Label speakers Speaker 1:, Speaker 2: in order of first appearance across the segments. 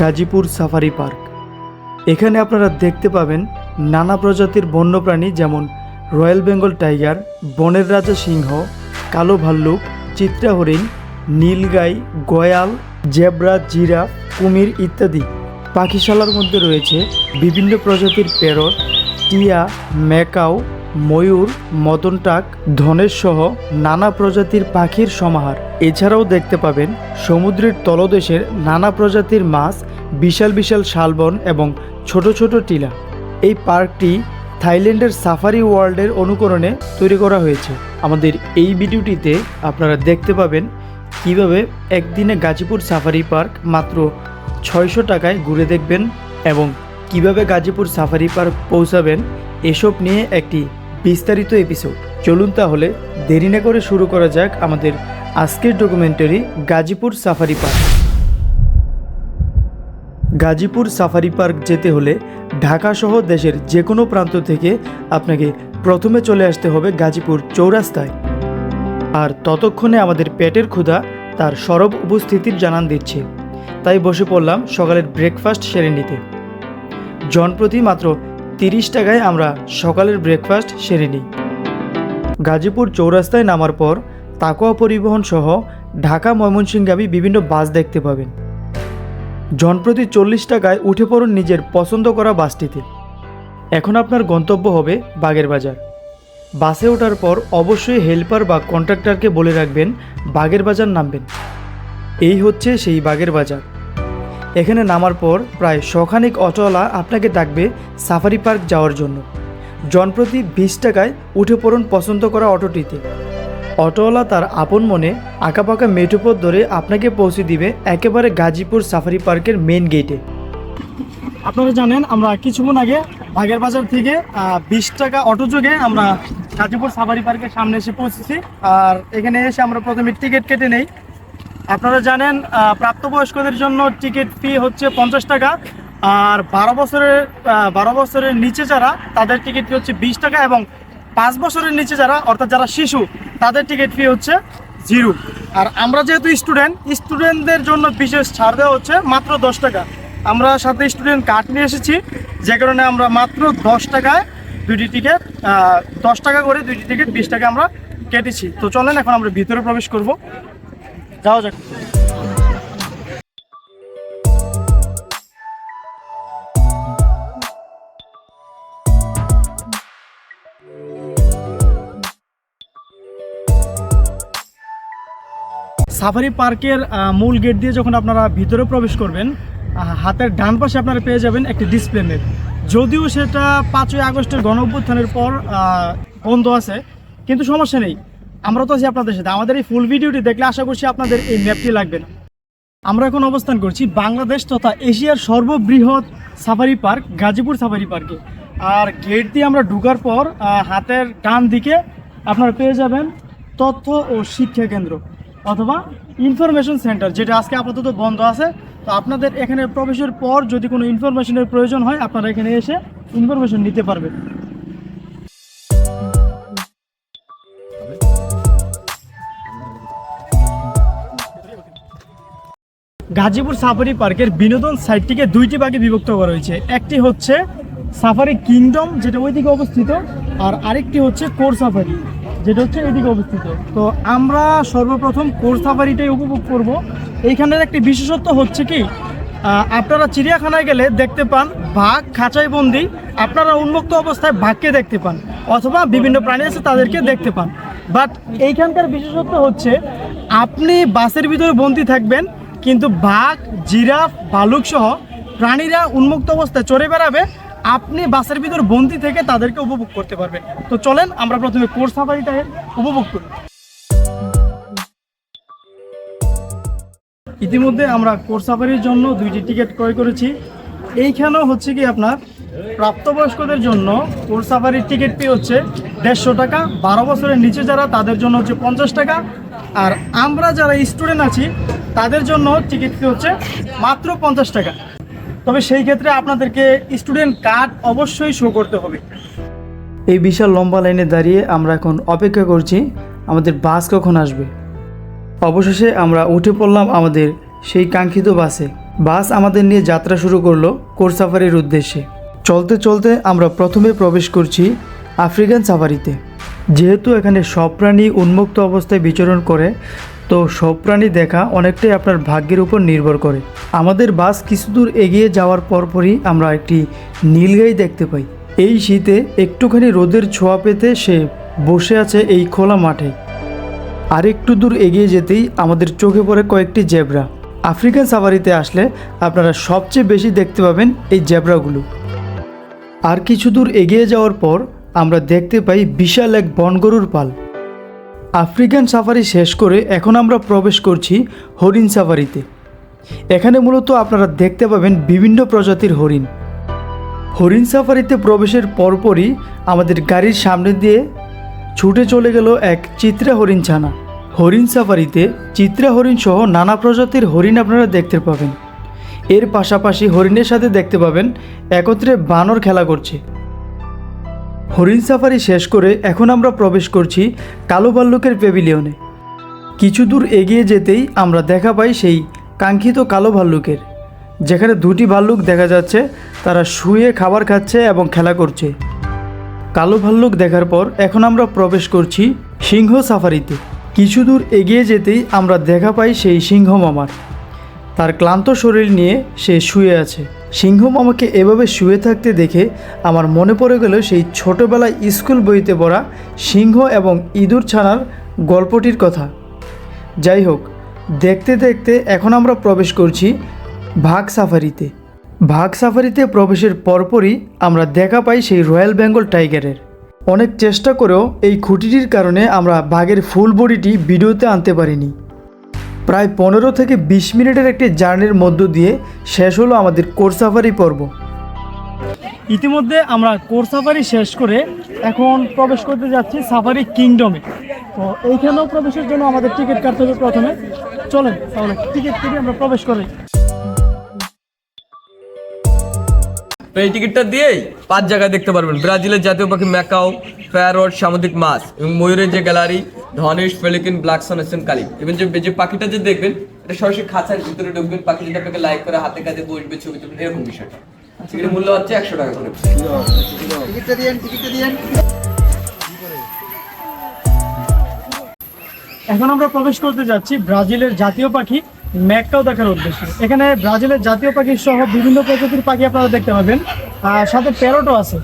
Speaker 1: Gazipur safari park. এখানে আপনারা দেখতে পাবেন নানা প্রজাতির বন্যপ্রাণী যেমন রয়্যাল বেঙ্গল টাইগার, বনের রাজা সিংহ, কালো ভাল্লুক, চিত্রা হরিণ, নীলগাই, গয়াল, জেব্রা, জিরাফ, কুমির ইত্যাদি। পাখিশালার মধ্যে রয়েছে বিভিন্ন প্রজাতির প্যারট টিয়া, ম্যাকাও ময়ূর মদনটাক ধনেশ সহ নানা প্রজাতির পাখির সমাহার। এছাড়াও দেখতে পাবেন সমুদ্রের তলদেশের নানা প্রজাতির মাছ, বিশাল বিশাল শালবন এবং ছোট ছোট টিলা। এই পার্কটি থাইল্যান্ডের সাফারি ওয়ার্ল্ডের অনুকরণে তৈরি করা হয়েছে। আমাদের এই ভিডিওটিতে আপনারা দেখতে পাবেন কীভাবে একদিনে গাজীপুর সাফারি পার্ক মাত্র ছয়শো টাকায় ঘুরে দেখবেন এবং কীভাবে গাজীপুর সাফারি পার্ক পৌঁছাবেন, এসব নিয়ে একটি বিস্তারিত এপিসোড চলুন তাহলে দেরি না করে শুরু করা যাক আমাদের আজকের documentary Gazipur safari park Gazipur safari park যেতে হলে ঢাকা সহ দেশের যে কোনো প্রান্ত থেকে আপনাকে প্রথমে চলে আসতে হবে গাজীপুর চৌরাস্তায়। আর ততক্ষণে আমাদের পেটের ক্ষুধা তার সরব উপস্থিতির জানান দিচ্ছে। তাই বসে পড়লাম সকালের ব্রেকফাস্ট সেরে নিতে। জনপ্রতি মাত্র তিরিশ টাকায় আমরা সকালের ব্রেকফাস্ট সেরে নিই। গাজীপুর চৌরাস্তায় নামার পর তাকোয়া পরিবহন সহ ঢাকা ময়মনসিংহগামী বিভিন্ন বাস দেখতে পাবেন। জনপ্রতি চল্লিশ টাকায় উঠে পড়ুন নিজের পছন্দ করা বাসটিতে। এখন আপনার গন্তব্য হবে বাগের বাজার। বাসে ওঠার পর অবশ্যই হেল্পার বা কন্ট্রাক্টরকে বলে রাখবেন, বাগের বাজার নামবেন। এই হচ্ছে সেই বাগের বাজার। এখানে নামার পর প্রায় শখানিক অটোওয়ালা আপনাকে ডাকবে সাফারি পার্ক যাওয়ার জন্য। জনপ্রতি বিশ টাকায় উঠে পড়ুন পছন্দ করা অটোটিতে। অটোওয়ালা তার আপন মনে আঁকাপাকা মেঠোপথ ধরে আপনাকে পৌঁছে দিবে একেবারে গাজীপুর সাফারি পার্কের মেন গেটে আপনারা জানেন, আমরা কিছুক্ষণ আগে বাগের বাজার থেকে বিশ টাকা অটো যোগে আমরা গাজীপুর সাফারি পার্কের সামনে এসে পৌঁছেছি। আর এখানে এসে আমরা প্রথমে টিকিট কেটে নেই। আপনারা জানেন প্রাপ্তবয়স্কদের জন্য টিকিট ফি হচ্ছে পঞ্চাশ টাকা, আর বারো বছরের বারো বছরের নিচে যারা, তাদের টিকিট ফি হচ্ছে বিশ টাকা এবং পাঁচ বছরের নিচে যারা, অর্থাৎ যারা শিশু, তাদের টিকিট ফি হচ্ছে জিরো। আর আমরা যেহেতু স্টুডেন্ট, স্টুডেন্টদের জন্য বিশেষ ছাড় দেওয়া হচ্ছে মাত্র দশ টাকা। আমরা সাথে স্টুডেন্ট কার্ড নিয়ে এসেছি, যে কারণে আমরা মাত্র দশ টাকায় দুইটি টিকিট দশ টাকা করে দুইটি টিকিট, বিশ টাকা আমরা কেটেছি। তো চলেন, এখন আমরা ভিতরে প্রবেশ করব। যাওয়া যাক। সাফারি পার্কের মূল গেট দিয়ে যখন আপনারা ভিতরে প্রবেশ করবেন হাতের ডান পাশে আপনারা পেয়ে যাবেন একটি ডিসপ্লে নেট যদিও সেটা পাঁচই আগস্টের গণ অভ্যুত্থানের পর বন্ধ আছে, কিন্তু সমস্যা নেই। আমরা তো আছি আপনাদের সাথে। আমাদের এই ফুল ভিডিওটি দেখলে আশা করছি আপনাদের এই ম্যাপটি লাগবে না। আমরা এখন অবস্থান করছি বাংলাদেশ তথা এশিয়ার সর্ববৃহৎ সাফারি পার্ক গাজীপুর সাফারি পার্কে আর গেট দিয়ে আমরা ঢুকার পর হাতের ডান দিকে আপনারা পেয়ে যাবেন তথ্য ও শিক্ষা কেন্দ্র অথবা ইনফরমেশন সেন্টার যেটা আজকে আপাতত বন্ধ আছে। তো আপনাদের এখানে প্রবেশের পর যদি কোনো ইনফরমেশনের প্রয়োজন হয়, আপনারা এখানে এসে ইনফরমেশন নিতে পারবেন। গাজীপুর সাফারি পার্কের বিনোদন সাইটটিকে দুইটি ভাগে বিভক্ত করা হয়েছে। একটি হচ্ছে সাফারি কিংডম, যেটা ওইদিকে অবস্থিত, আর আরেকটি হচ্ছে কোর সাফারি, যেটা হচ্ছে এদিকে অবস্থিত। তো আমরা সর্বপ্রথম কোর সাফারিটাই উপভোগ করব। এইখানের একটি বিশেষত্ব হচ্ছে কি আপনারা চিড়িয়াখানায় গেলে দেখতে পান বাঘ খাঁচাই বন্দি আপনারা উন্মুক্ত অবস্থায় বাঘকে দেখতে পান, অথবা বিভিন্ন প্রাণী আছে তাদেরকে দেখতে পান। বাট এইখানকার বিশেষত্ব হচ্ছে, আপনি বাসের ভিতরে বন্দি থাকবেন কিন্তু বাঘ, জিরাফ, ভালুক সহ প্রাণীরা উন্মুক্ত অবস্থায় চড়ে বেড়াবে। আপনি বাসের ভিতর বন্দি থেকে তাদেরকে উপভোগ করতে পারবেন। তো চলেন আমরা প্রথমে কোর সাফারিটা উপভোগ করি। ইতিমধ্যে আমরা কোর সাফারির জন্য দুইটি টিকিট ক্রয় করেছি। এইখানেও হচ্ছে কি আপনার, প্রাপ্তবয়স্কদের জন্য কোর সাফারির টিকিট ফি হচ্ছে দেড়শো টাকা। বারো বছরের নিচে যারা, তাদের জন্য হচ্ছে পঞ্চাশ টাকা। আর আমরা যারা স্টুডেন্ট আছি তাদের জন্য টিকিট হচ্ছে মাত্র পঞ্চাশ টাকা। তবে সেই ক্ষেত্রে আপনাদেরকে স্টুডেন্ট কার্ড অবশ্যই শো করতে হবে। এই বিশাল লম্বা লাইনে দাঁড়িয়ে আমরা এখন অপেক্ষা করছি, আমাদের বাস কখন আসবে? অবশেষে আমরা উঠে পড়লাম আমাদের সেই কাঙ্ক্ষিত বাসে বাস আমাদের নিয়ে যাত্রা শুরু করল কোর সাফারির উদ্দেশ্যে। চলতে চলতে আমরা প্রথমে প্রবেশ করছি আফ্রিকান সাফারিতে। যেহেতু এখানে সব প্রাণী উন্মুক্ত অবস্থায় বিচরণ করে তো সব প্রাণী দেখা অনেকটাই আপনার ভাগ্যের উপর নির্ভর করে। আমাদের বাস কিছু দূর এগিয়ে যাওয়ার পরপরই আমরা একটি নীলগাই দেখতে পাই। এই শীতে একটুখানি রোদের ছোঁয়া পেতে সে বসে আছে এই খোলা মাঠে। আর একটু দূর এগিয়ে যেতেই আমাদের চোখে পড়ে কয়েকটি জেব্রা। আফ্রিকান সাফারিতে আসলে আপনারা সবচেয়ে বেশি দেখতে পাবেন এই জেব্রাগুলো। আর কিছু দূর এগিয়ে যাওয়ার পর আমরা দেখতে পাই বিশাল এক বনগরুর পাল। আফ্রিকান সাফারি শেষ করে এখন আমরা প্রবেশ করছি হরিণ সাফারিতে। এখানে মূলত আপনারা দেখতে পাবেন বিভিন্ন প্রজাতির হরিণ। হরিণ সাফারিতে প্রবেশের পরপরই আমাদের গাড়ির সামনে দিয়ে ছুটে চলে গেল এক চিত্রা হরিণ ছানা। হরিণ সাফারিতে চিত্রা হরিণ সহ নানা প্রজাতির হরিণ আপনারা দেখতে পাবেন। এর পাশাপাশি হরিণের সাথে দেখতে পাবেন একত্রে বানর খেলা করছে। হরিণ সাফারি শেষ করে এখন আমরা প্রবেশ করছি কালো ভাল্লুকের প্যাভিলিয়নে কিছু দূর এগিয়ে যেতেই আমরা দেখা পাই সেই কাঙ্ক্ষিত কালো ভাল্লুকের। যেখানে দুটি ভাল্লুক দেখা যাচ্ছে, তারা শুয়ে খাবার খাচ্ছে এবং খেলা করছে। কালো ভাল্লুক দেখার পর এখন আমরা প্রবেশ করছি সিংহ সাফারিতে। কিছু দূর এগিয়ে যেতেই আমরা দেখা পাই সেই সিংহ মামার। তার ক্লান্ত শরীর নিয়ে সে শুয়ে আছে। সিংহ মামাকে এভাবে শুয়ে থাকতে দেখে আমার মনে পড়ে গেল সেই ছোটোবেলায় স্কুল বইতে পড়া সিংহ এবং ইঁদুর ছানার গল্পটির কথা। যাই হোক, দেখতে দেখতে এখন আমরা প্রবেশ করছি ভাগ সাফারিতে। ভাগ সাফারিতে প্রবেশের পরপরই আমরা দেখা পাই সেই রয়্যাল বেঙ্গল টাইগারের। অনেক চেষ্টা করেও এই খুঁটিটির কারণে আমরা বাঘের ফুল বডিটি ভিডিওতে আনতে পারিনি। প্রায় পনেরো থেকে বিশ মিনিটের একটি জার্নির মধ্য দিয়ে শেষ হলো আমাদের কোরসাফারি পর্ব। ইতিমধ্যে আমরা কোরসাফারি শেষ করে এখন প্রবেশ করতে যাচ্ছি সাফারি কিংডমে। তো এইখানেও প্রবেশের জন্য আমাদের টিকিট কাটতে হবে প্রথমে। চলেন তাহলে টিকিট কেটে আমরা প্রবেশ করি
Speaker 2: তো এই টিকিটটা দিয়েই পাঁচ জায়গায় দেখতে পারবেন। ব্রাজিলের জাতীয় পাখি ম্যাকাও প্যারট সামুদ্রিক মাছ এবং ময়ূরের যে গ্যালারি ধনেশ ফেলিকিন ব্ল্যাক সনেশন কালি এবং যে যে পাখিটা যে দেখবেন এটা সরাসরি খাঁচার ভিতরে ঢুকবেন পাখি যদি আপনাকে লাইক করে হাতে কাছে বসবে ছবি তুলবেন এরকম বিষয়টা। টিকিটের মূল্য হচ্ছে একশো টাকা করে।
Speaker 1: এখন আমরা প্রবেশ করতে যাচ্ছি ব্রাজিলের জাতীয় পাখি ম্যাকটাও দেখার উদ্দেশ্যে। এখানে ব্রাজিলের জাতীয় পাখি সহ বিভিন্ন প্রজাতির পাখি আপনারা দেখতে পাবেন। আর সাথে প্যারটও আছে।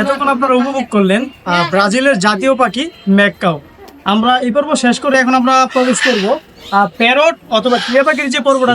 Speaker 1: এতক্ষণ আপনারা উপভোগ করলেন ব্রাজিলের জাতীয় পাখি ম্যাককাও। আমরা এই পর্ব শেষ করে এখন আমরা প্রবেশ করব। প্যারট অথবা টিয়া পাখির যে পর্বটা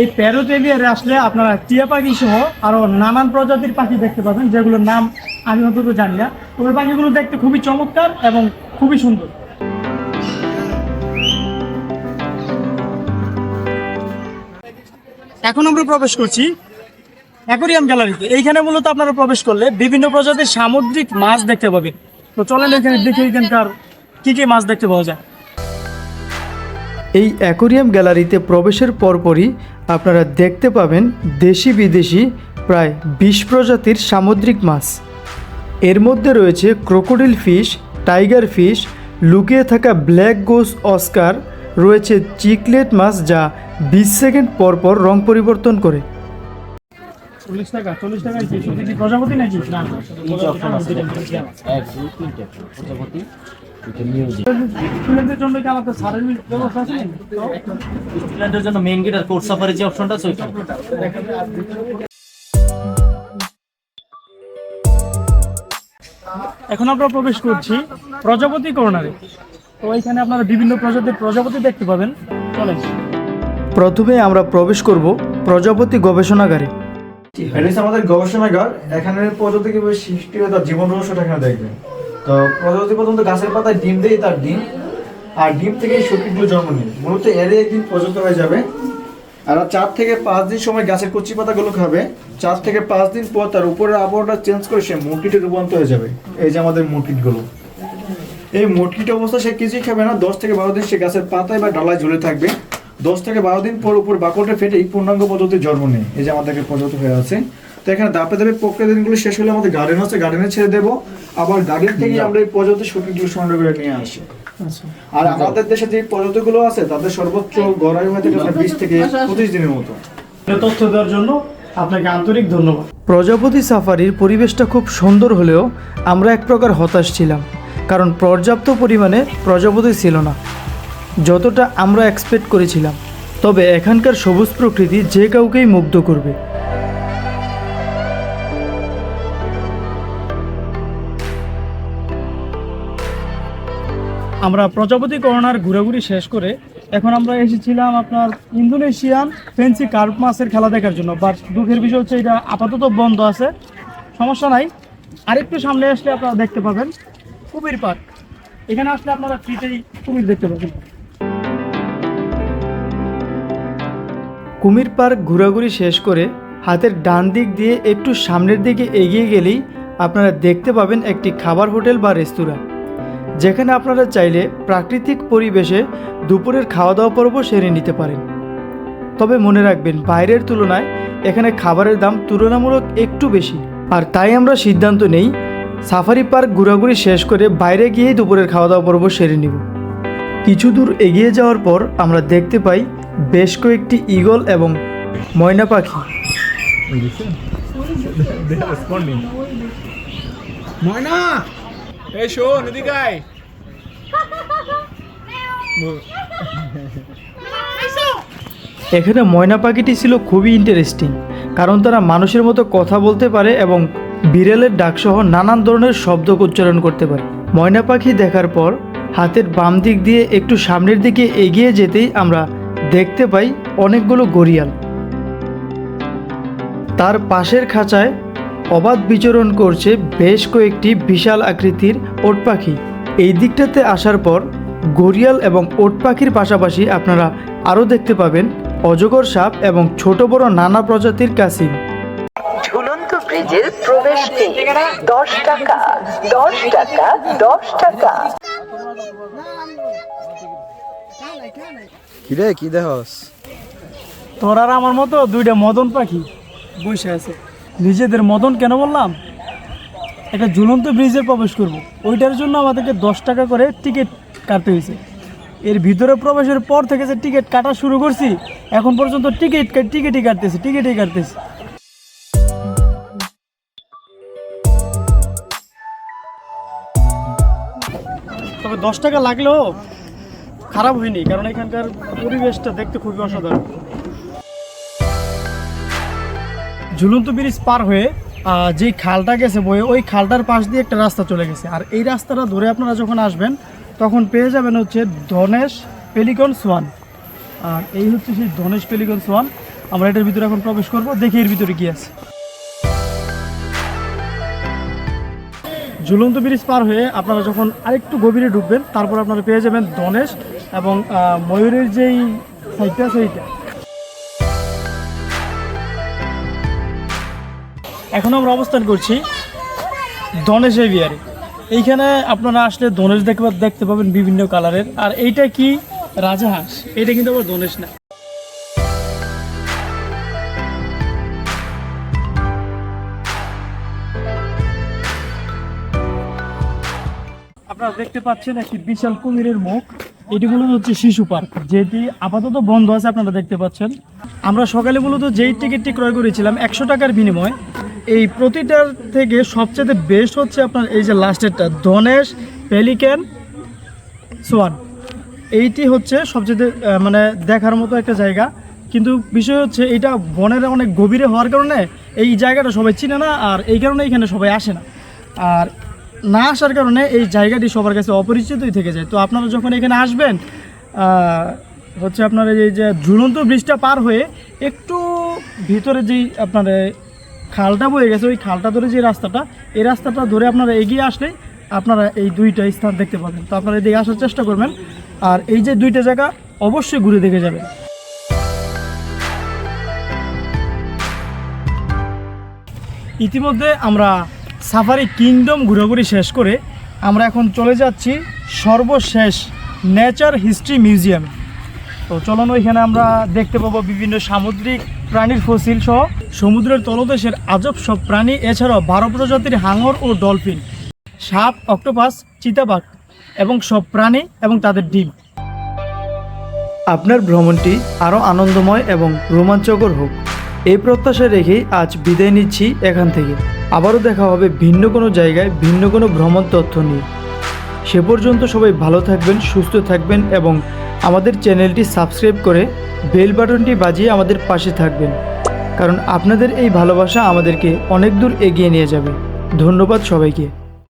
Speaker 1: এই প্যারোট এরিয়ারে আসলে আপনারা টিয়া পাখি সহ আরও নানান প্রজাতির পাখি দেখতে পাবেন, যেগুলোর নাম আমি অন্তত জানি না। তবে পাখিগুলো দেখতে খুবই চমৎকার এবং খুবই সুন্দর। এখন আমরা প্রবেশ করছি অ্যাকোরিয়াম গ্যালারিতে। এইখানে মূলত আপনারা প্রবেশ করলে বিভিন্ন প্রজাতির সামুদ্রিক মাছ দেখতে পাবেন। তো চলেন এখানে দেখে এখানকার কি কি মাছ দেখতে পাওয়া যায়। এই অ্যাকোরিয়াম গ্যালারিতে প্রবেশের পরপরই আপনারা দেখতে পাবেন দেশি বিদেশি প্রায় বিশ প্রজাতির সামুদ্রিক মাছ। এর মধ্যে রয়েছে ক্রোকোডিল ফিশ, টাইগার ফিশ, লুকিয়ে থাকা ব্ল্যাক গোস অস্কার রয়েছে চিকলেট মাছ যা বিশ সেকেন্ড পর পর রং পরিবর্তন করে। চল্লিশ টাকা চল্লিশ টাকা কি? প্রজাপতি নাকি? না স্টুডেন্টদের জন্য কি আমাদের সারের ব্যবস্থা আছে নাকি?
Speaker 3: জন্য মেইন গেট আর কোর্স সাফারি যে অপশনটা আছে ওইটা।
Speaker 1: এখন আমরা প্রবেশ করছি প্রজাপতি কর্নারে। তো এখানে আপনারা বিভিন্ন প্রজাতির প্রজাপতি দেখতে পাবেন। চলেন। প্রথমে আমরা প্রবেশ করব প্রজাপতি গবেষণাগারে।
Speaker 4: এটা হচ্ছে আমাদের গবেষণাগার এখানে প্রজাপতি কীভাবে সৃষ্টি হয় তার জীবন রহস্যটা এখানে দেখবেন। তো প্রজাপতি প্রথমত গাছের পাতায় ডিম দেয় তার ডিম আর ডিম থেকে শক্তিগুলো জন্ম নেয়। মূলত এর একদিন প্রজাত হয়ে যাবে। আর চার থেকে পাঁচ দিন সময় গাছের কচি পাতাগুলো খাবে। চার থেকে পাঁচ দিন পর তার উপরের আবহাওয়াটা চেঞ্জ করে সে মুরগিতে রূপান্তর হয়ে যাবে। এই যে আমাদের মুরগিগুলো এই মুরগিট অবস্থা সে কিছুই খাবে না। দশ থেকে বারো দিন সে গাছের পাতায় বা ডালায় ঝুলে থাকবে। দশ থেকে বারো দিন পর উপর বাকলটা ফেটেই পূর্ণাঙ্গ পদ্ধতি জন্ম নেই এই যে আমাদেরকে প্রজাতি হয়ে আছে। তো এখানে দাপে দাপে প্রক্রিয়া দিনগুলো শেষ হলে আমাদের গার্ডেন আছে গার্ডেনে ছেড়ে দেবো। আবার গার্ডেন থেকে আমরা এই প্রজাতি শুকিগুলো সংগ্রহ করে নিয়ে আসি।
Speaker 1: আচ্ছা।
Speaker 4: আর আমাদের দেশে যে প্রজাতিগুলো আছে তাদের সর্বোচ্চ গড়াই হয়ে থাকে বিশ থেকে পঁচিশ দিনের মতো।
Speaker 1: তথ্য দেওয়ার জন্য আপনাকে আন্তরিক ধন্যবাদ। প্রজাপতি সাফারির পরিবেশটা খুব সুন্দর হলেও আমরা এক প্রকার হতাশ ছিলাম। কারণ পর্যাপ্ত পরিমাণে প্রজাপতি ছিল না। যতটা আমরা এক্সপেক্ট করেছিলাম। তবে এখানকার সবুজ প্রকৃতি যে কাউকেই মুগ্ধ করবে। আমরা প্রজাপতি করোনার ঘোরাঘুরি শেষ করে এখন আমরা এসেছিলাম আপনার ইন্দোনেশিয়ান ফেন্সি কার্প মাছের খেলা দেখার জন্য। বাট দুঃখের বিষয় হচ্ছে এটা আপাতত বন্ধ আছে। সমস্যা নাই। আরেকটু সামনে আসলে আপনারা দেখতে পাবেন। কুমির পার্ক। এখানে আসলে আপনারা ফ্রিতেই কুমির দেখতে পাবেন। কুমির পার্ক ঘোরাঘুরি শেষ করে হাতের ডান দিক দিয়ে একটু সামনের দিকে এগিয়ে গেলেই আপনারা দেখতে পাবেন একটি খাবার হোটেল বা রেস্তোরাঁ। যেখানে আপনারা চাইলে প্রাকৃতিক পরিবেশে দুপুরের খাওয়া দাওয়া পর্ব সেরে নিতে পারেন। তবে মনে রাখবেন, বাইরের তুলনায় এখানে খাবারের দাম তুলনামূলক একটু বেশি। আর তাই আমরা সিদ্ধান্ত নেই সাফারি পার্ক ঘোরাঘুরি শেষ করে বাইরে গিয়েই দুপুরের খাওয়া দাওয়া পর্ব সেরে নিব। কিছু দূর এগিয়ে যাওয়ার পর আমরা দেখতে পাই বেশ কয়েকটি ঈগল এবং ময়না পাখি।
Speaker 5: এই শোন এদিকে আয়।
Speaker 1: এখানে ময়না পাখিটি ছিল খুবই ইন্টারেস্টিং কারণ তারা মানুষের মতো কথা বলতে পারে এবং বিড়ালের ডাকসহ নানান ধরনের শব্দ উচ্চারণ করতে পারে। ময়না পাখি দেখার পর হাতের বাম দিক দিয়ে একটু সামনের দিকে এগিয়ে যেতেই আমরা দেখতে পাই অনেকগুলো গরিয়াল তার পাশের খাঁচায় অবাধ বিচরণ করছে বেশ কয়েকটি বিশাল আকৃতির ওট পাখি। এই দিকটাতে আসার পর গরিয়াল এবং ওট পাখির পাশাপাশি আপনারা আরও দেখতে পাবেন অজগর সাপ এবং ছোট বড় নানা প্রজাতির কাসিম।
Speaker 6: ব্রিজের প্রবেশ ফি দশ টাকা দশ টাকা দশ টাকা।
Speaker 5: কিরে কি দেহস
Speaker 1: তোর আর আমার মতো দুইটা মদন পাখি বসে আছে। নিজেদের মদন কেন বললাম? একটা ঝুলন্ত ব্রিজে প্রবেশ করব। ওইটার জন্য আমাদেরকে দশ টাকা করে টিকিট কাটতে হয়েছে। এর ভিতরে প্রবেশের পর থেকে যে টিকিট কাটা শুরু করছি এখন পর্যন্ত টিকিট টিকিটই কাটতেছি টিকিটই কাটতেছি। দশ টাকা লাগলেও খারাপ হয়নি, কারণ এখানকার পরিবেশটা দেখতে খুবই অসাধারণ। ঝুলন্ত ব্রিজ পার হয়ে যে খালটা গেছে বয়ে, ওই খালটার পাশ দিয়ে একটা রাস্তা চলে গেছে। আর এই রাস্তাটা ধরে আপনারা যখন আসবেন, তখন পেয়ে যাবেন হচ্ছে ধনেশ পেলিকন সোয়ান। আর এই হচ্ছে সেই ধনেশ পেলিকন সোয়ান। আমরা এটার ভিতরে এখন প্রবেশ করব, দেখি এর ভিতরে কি আছে। ঝুলন্ত ব্রিজ পার হয়ে আপনারা যখন আরেকটু গভীরে ঢুকবেন তারপর আপনারা পেয়ে যাবেন ধনেশ এবং ময়ূরের যেই সাইডটা সেইটা। এখন আমরা অবস্থান করছি ধনেশ এভিয়ারে। এইখানে আপনারা আসলে ধনেশ দেখতে দেখতে পাবেন বিভিন্ন কালারের। আর এইটা কি? রাজাহাঁস। এটা কিন্তু আবার ধনেশ না। আপনারা দেখতে পাচ্ছেন একটি বিশাল কুমিরের মুখ। এটি মূলত হচ্ছে শিশু পার্ক, যেটি আপাতত বন্ধ আছে আপনারা দেখতে পাচ্ছেন। আমরা সকালে মূলত যেই টিকিটটি ক্রয় করেছিলাম একশো টাকার বিনিময়, এই প্রতিটার থেকে সবচেয়ে বেস্ট হচ্ছে আপনার এই যে লাস্টেরটা ধনেশ পেলিক্যান সোয়ান এইটি হচ্ছে সবচেয়ে মানে দেখার মতো একটা জায়গা। কিন্তু বিষয় হচ্ছে এটা বনের অনেক গভীরে হওয়ার কারণে এই জায়গাটা সবাই চিনে না, আর এই কারণে এখানে সবাই আসে না। আর না আসার কারণে এই জায়গাটি সবার কাছে অপরিচিতই থেকে যায়। তো আপনারা যখন এখানে আসবেন হচ্ছে আপনার এই যে ঝুলন্ত ব্রিজটা পার হয়ে একটু ভিতরে যেই আপনার খালটা বয়ে গেছে, ওই খালটা ধরে যে রাস্তাটা, এই রাস্তাটা ধরে আপনারা এগিয়ে আসলে আপনারা এই দুইটা স্থান দেখতে পাবেন। তো আপনারা এদিকে আসার চেষ্টা করবেন। আর এই যে দুইটা জায়গা অবশ্যই ঘুরে দেখে যাবেন। ইতিমধ্যে আমরা সাফারি কিংডম ঘোরাঘুরি শেষ করে আমরা এখন চলে যাচ্ছি সর্বশেষ নেচার হিস্ট্রি মিউজিয়াম। তো চলুন ওইখানে আমরা দেখতে পাবো বিভিন্ন সামুদ্রিক প্রাণীর ফসিল সহ। সমুদ্রের তলদেশের আজব সব প্রাণী, এছাড়াও বারো প্রজাতির হাঙর ও ডলফিন, সাপ, অক্টোপাস, চিতাবাঘ এবং সব প্রাণী এবং তাদের ডিম। আপনার ভ্রমণটি আরও আনন্দময় এবং রোমাঞ্চকর হোক। এই প্রত্যাশা রেখেই আজ বিদায় নিচ্ছি এখান থেকে। আবারও দেখা হবে ভিন্ন কোনো জায়গায়, ভিন্ন কোনো ভ্রমণ তথ্য নিয়ে। সে পর্যন্ত সবাই ভালো থাকবেন, সুস্থ থাকবেন এবং আমাদের চ্যানেলটি সাবস্ক্রাইব করে বেল বাটনটি বাজিয়ে আমাদের পাশে থাকবেন। কারণ আপনাদের এই ভালোবাসা আমাদেরকে অনেক দূর এগিয়ে নিয়ে যাবে। ধন্যবাদ সবাইকে।